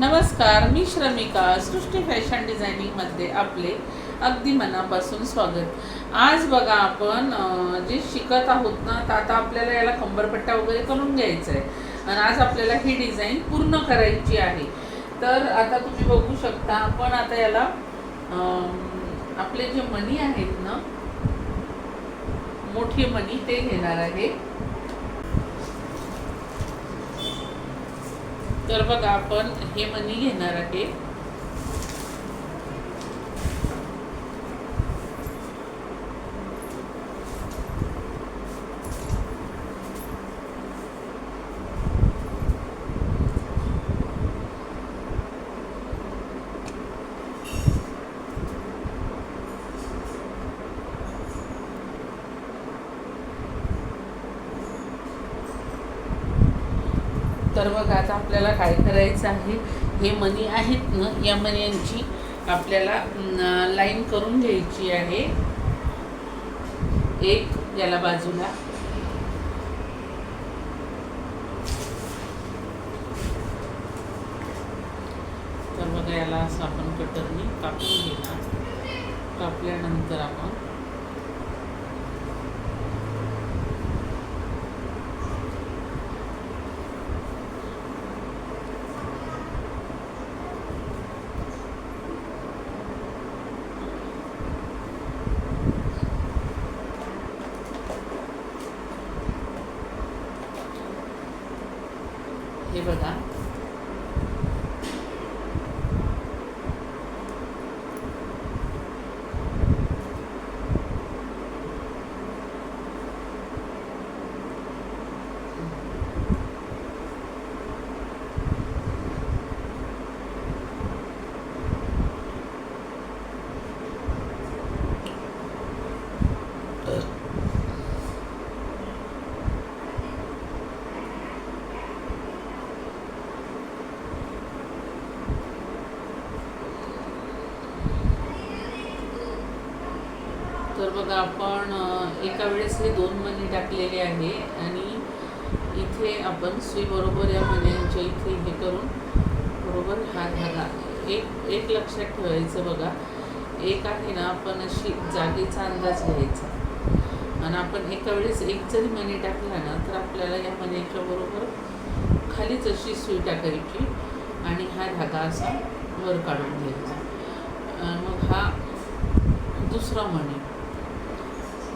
नमस्कार मी श्रमिका सृष्टी फॅशन डिझायनिंगमध्ये आपले अगदी मनापासून स्वागत. आज बघा आपण जे शिकत आहोत ना तर आता आपल्याला याला कंबरपट्टा वगैरे करून घ्यायचा आहे आणि आज आपल्याला ही डिझाईन पूर्ण करायची आहे. तर आता तुम्ही बघू शकता आपण आता याला आपले जे मणी आहेत ना मोठी मणी ते घेणार आहे. तर बघा आपण हे मनी घेणार आहे. तर मग आता आपल्याला काय करायचं आहे? हे मनी आहेत ना या मण्यांची आपल्याला लाईन करून घ्यायची आहे. एक याला बाजूला. तर बघा याला असं आपण कटरनी कापून घेणार. कापल्यानंतर आपण हे बघा तर बघा आपण एका वेळेस हे दोन मणी टाकलेले आहे आणि इथे आपण सुईबरोबर या मण्यांच्या इथे हे करून बरोबर हा धागा एक एक लक्षात ठेवायचं बघा. एक आहे ना आपण अशी जागेचा अंदाज घ्यायचा. आणि आपण एका वेळेस एक जरी मणी टाकला ना तर आपल्याला या मण्याच्या बरोबर खालीच अशी सुई टाकायची आणि हा धागा असा वर काढून घ्यायचा. मग हा दुसरा मणी.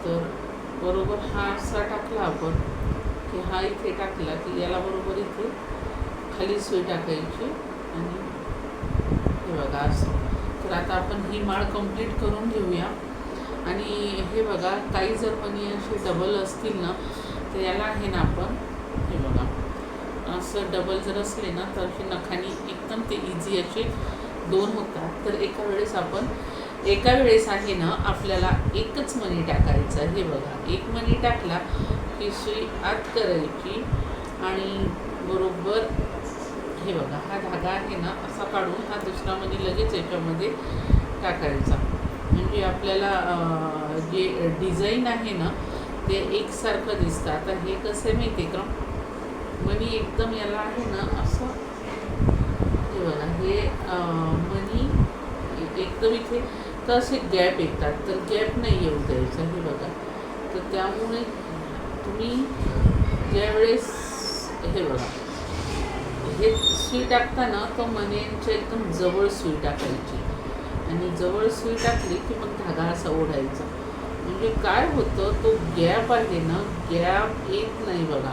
तर बरोबर हा असा टाकला आपण की हा इथे टाकला की याला बरोबर इथे खाली सुई टाकायची आणि हे बघा असं. तर आता आपण ही माळ कंप्लीट करून घेऊया. आणि हे बघा काही जर मनी असे डबल असतील ना तर याला आहे ना आपण हे बघा असं डबल जर असले ना तर असे नखानी एकदम ते इझी असे दोन होतात. तर एका वेळेस आपण एका वेळेस आहे ना आपल्याला एकच मणी टाकायचा हे बघा एक मणी टाकला की सुई आत करायची आणि बरोबर हे बघा हा धागा आहे ना असा काढून हा दुसरा मणी लगेच याच्यामध्ये टाकायचा. म्हणजे आपल्याला जे डिझाईन आहे ना ते एकसारखं दिसतं. आता हे कसं आहे माहिती आहे का? मनी एकदम याला आहे ना असं. हे बघा हे अं, मनी एकदम इथे तर असे गॅप येतात. तर गॅप नाही येऊ द्यायचा हे बघा. तर त्यामुळे तुम्ही ज्यावेळेस हे बघा. हे सुई टाकताना तो मण्यांच्या एकदम जवळ सुई टाकायची. आणि जवळ सुई टाकली की मग धागा असा ओढायचा. म्हणजे काय होतं तो गॅप आहे ना गॅप येत नाही बघा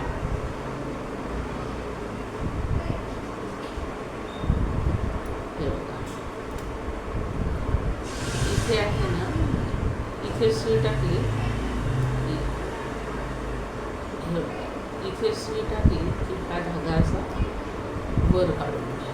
हे बघा इथे आहे ना इथे सुई टाकली इथे सुई टाकली की हा धागा असा वर काढून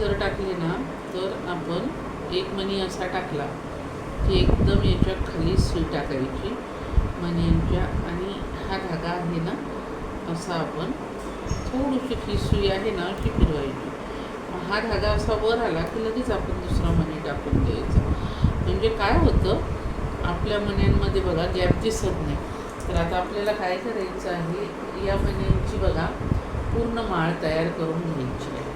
जर टाकले ना तर आपण एक मणी असा टाकला की एकदम याच्या खाली सुई टाकायची. मण्यांच्या आणि हा धागा आहे ना असा आपण थोडीशी ही सुई आहे ना अशी फिरवायची. हा धागा असा वर आला की लगेच आपण दुसरा मणी टाकून द्यायचा. म्हणजे काय होतं आपल्या मण्यांमध्ये बघा गॅप दिसत नाही. तर आता आपल्याला काय करायचं आहे या मण्यांची बघा पूर्ण माळ तयार करून घ्यायची आहे.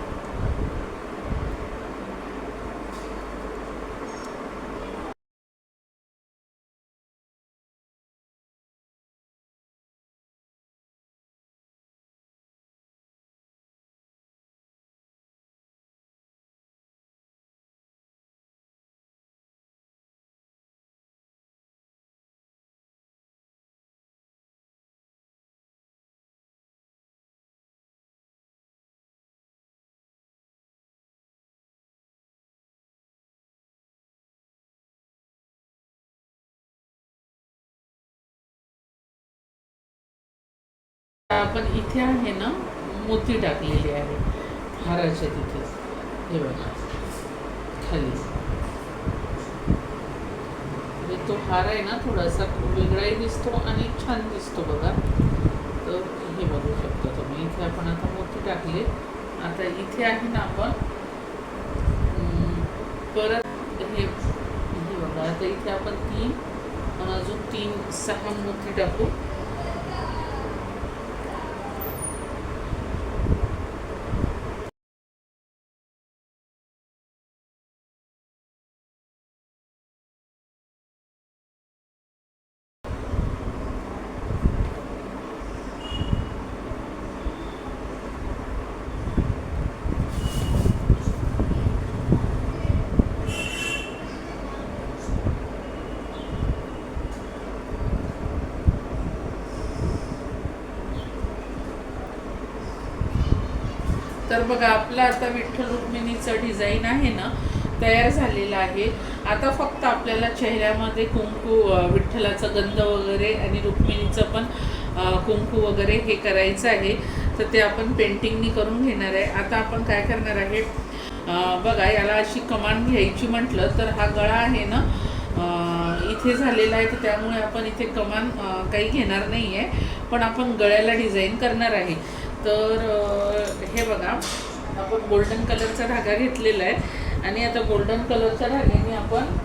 आपण इथे आहे ना मोती टाकलेली आहे. हाराच्या तिथे. हे बघा. खाली. म्हणजे तो हार आहे ना थोडासा वेगळाही दिसतो आणि छान दिसतो बघा. तर हे बघू शकतो तुम्ही. इथे आपण आता मोती टाकले. आता इथे आहे ना आपण परत हे हे बघा. आता इथे आपण तीन अजून तीन सहा मोती टाकू. तर बघा आपला आता विठ्ठल रुक्मिणीचं डिझाईन आहे ना तयार झालेलं आहे. आता फक्त आपल्याला चेहऱ्यामध्ये कुंकू विठ्ठलाचं गंध वगैरे आणि रुक्मिणीचं पण कुंकू वगैरे हे करायचं आहे. तर ते आपण पेंटिंगनी करून घेणार आहे. आता आपण काय करणार आहे? बघा याला अशी कमान घ्यायची म्हटलं तर हा गळा आहे ना इथे झालेला आहे. तर त्यामुळे आपण इथे कमान काही घेणार नाही आहे पण आपण गळ्याला डिझाईन करणार आहे. तर हे बघा आपण गोल्डन कलरचा धागा घेतलेला आहे आणि आता गोल्डन कलरच्या धाग्याने आपण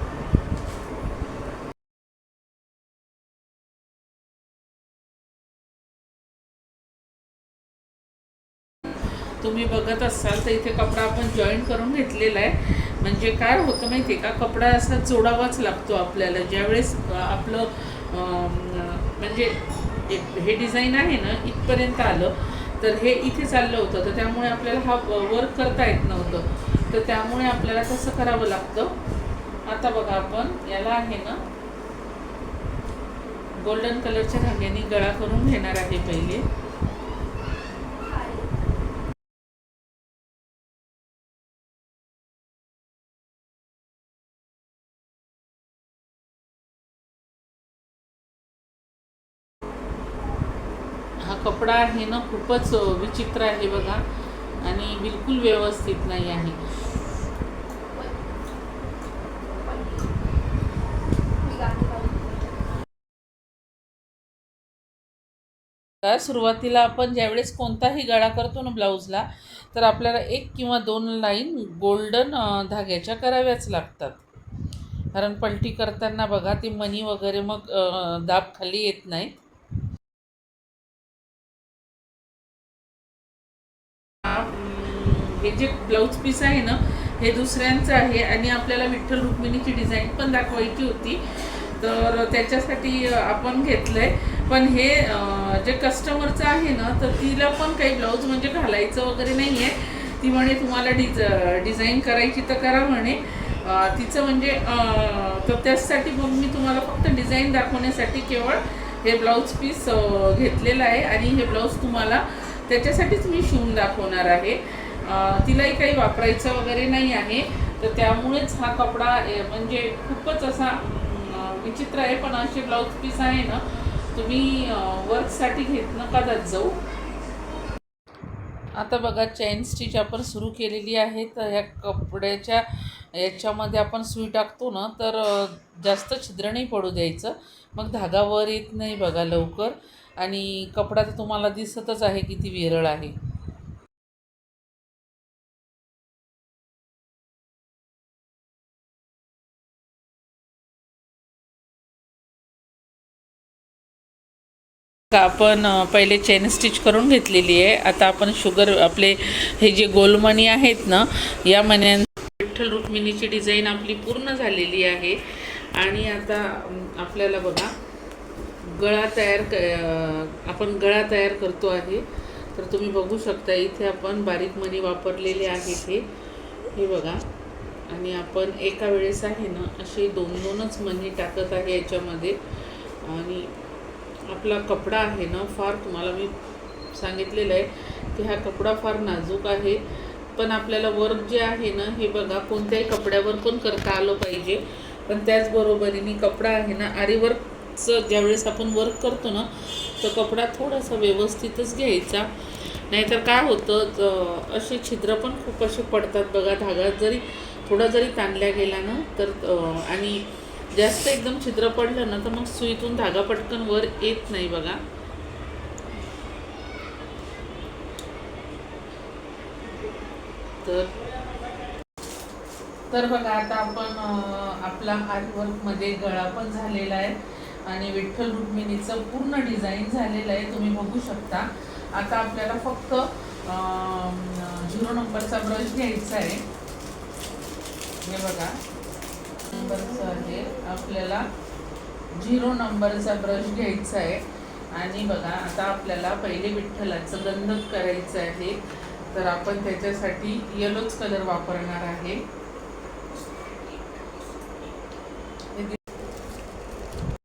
तुम्ही बघत असाल तर इथे कपडा आपण जॉईन करून घेतलेला आहे. म्हणजे काय होतं माहिती आहे का? कपडा असा जोडावाच लागतो आपल्याला. ज्यावेळेस आपलं म्हणजे हे डिझाईन आहे ना इथपर्यंत आलं. तर हे इथे चाललं होतं. तर त्यामुळे आपल्याला हा वर्क करता येत नव्हतं. तर त्यामुळे आपल्याला कसं करावं लागतं. आता बघा आपण याला आहे ना गोल्डन कलरच्या धाग्याने गळा करून घेणार आहे पहिले. कपडा आहे ना खूपच विचित्र आहे बघा. आणि बिलकुल व्यवस्थित नाही आहे. का सुरुवातीला आपण ज्यावेळेस कोणताही गळा करतो ना ब्लाऊजला तर आपल्याला एक किंवा दोन लाईन गोल्डन धाग्याच्या कराव्याच लागतात. कारण पलटी करताना बघा ती मनी वगैरे मग दाब खाली येत नाहीत. हे जे ब्लाऊज पीस आहे ना हे दुसऱ्यांचं आहे आणि आपल्याला विठ्ठल रुक्मिणीची डिझाईन पण दाखवायची होती. तर त्याच्यासाठी आपण घेतलं आहे पण हे जे कस्टमरचं आहे ना तर तिला पण काही ब्लाऊज म्हणजे घालायचं वगैरे नाही आहे ती म्हणे तुम्हाला डिज डिझाईन करायची तर करा म्हणे. तिचं म्हणजे तर त्यासाठी मग मी तुम्हाला फक्त डिझाईन दाखवण्यासाठी केवळ हे ब्लाऊज पीस घेतलेलं आहे. आणि हे ब्लाऊज तुम्हाला त्याच्यासाठीच मी शिवून दाखवणार आहे. तिलाही काही वापरायचं वगैरे नाही आहे. तर त्यामुळेच हा कपडा म्हणजे खूपच असा विचित्र आहे. पण असे ब्लाऊज पीस आहे ना तुम्ही वर्कसाठी घेत नका जात जाऊ. आता बघा चैन स्टिच आपण सुरू केलेली आहे. तर ह्या कपड्याच्या याच्यामध्ये आपण सुई टाकतो ना तर जास्त छिद्र नाही पडू द्यायचं. मग धागा वर येत नाही बघा लवकर. आणि कपडा तर तुम्हाला दिसतच आहे किती विरळ आहे. आपण पहिले चेन स्टिच करून घेतलेली आहे. आता आपण शुगर आपले हे जे गोलमणी आहेत ना या मण्या विठ्ठल रुक्मिणीची डिझाईन आपली पूर्ण झालेली आहे. आणि आता आपल्याला बघा गळा तयार क आपण गळा तयार करतो आहे. तर तुम्ही बघू शकता इथे आपण बारीक मणी वापरलेले आहेत हे हे बघा. आणि आपण एका वेळेस आहे ना असे दोन दोनच मणी टाकत आहे याच्यामध्ये. आणि आपला कपडा आहे ना फार तुम्हाला मी सांगितलेलं आहे की हा कपडा फार नाजूक आहे. पण आपल्याला वर्क जे आहे ना हे बघा कोणत्याही कपड्यावर पण करता आलं पाहिजे. पण त्याचबरोबरीने कपडा आहे ना आरीवर्कचं ज्यावेळेस आपण वर्क करतो ना तर कपडा थोडासा व्यवस्थितच घ्यायचा. नाहीतर काय होतं असे छिद्र पण खूप असे पडतात बघा धागा जरी थोडा जरी ताणल्या गेला ना तर आणि जास्त एकदम छिद्र पडलं ना तर मग सुईतून धागा पटकन वर येत नाही बघा. तर तर बघा आता आपण आपला आपला आर्टवर्कमध्ये गळा पण झालेला आहे आणि विठ्ठल रुक्मिणीचं पूर्ण डिझाईन झालेलं आहे तुम्ही बघू शकता. आता आपल्याला फक्त झिरो नंबरचा ब्रश घ्यायचा आहे. हे बघा. नंबरचं आहे. आपल्याला झिरो नंबरचा ब्रश घ्यायचा आहे. आणि बघा आता आपल्याला पहिले विठ्ठलाचं गंधक करायचं आहे. तर आपण त्याच्यासाठी येलोच कलर वापरणार आहे.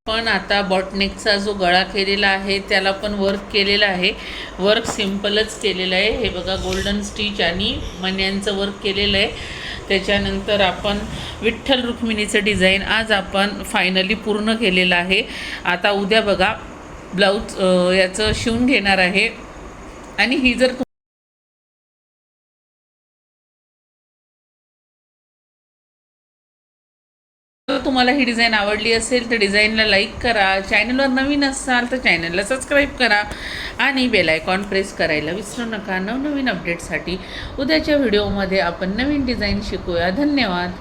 पण आता बॉटनेकचा जो गळा केलेला आहे त्याला पण वर्क केलेला आहे. वर्क सिम्पलच केलेलं आहे. हे बघा गोल्डन स्टिच आणि मन्यांचं वर्क केलेलं आहे. त्याच्यानंतर आपण विठ्ठल रुक्मिणीचं डिझाईन आज आपण फायनली पूर्ण केलेलं आहे. आता उद्या बघा ब्लाऊज याचं शिवून घेणार आहे. आणि ही जर तुम्हाला ही डिझाईन आवडली असेल तर डिझाईनला लाईक करा. चॅनलवर नवीन असाल तर चॅनलला सबस्क्राईब करा. आणि बेलायकॉन प्रेस करायला विसरू नका. नवनवीन अपडेटसाठी उद्याच्या व्हिडिओमध्ये आपण नवीन डिझाईन शिकूया. धन्यवाद.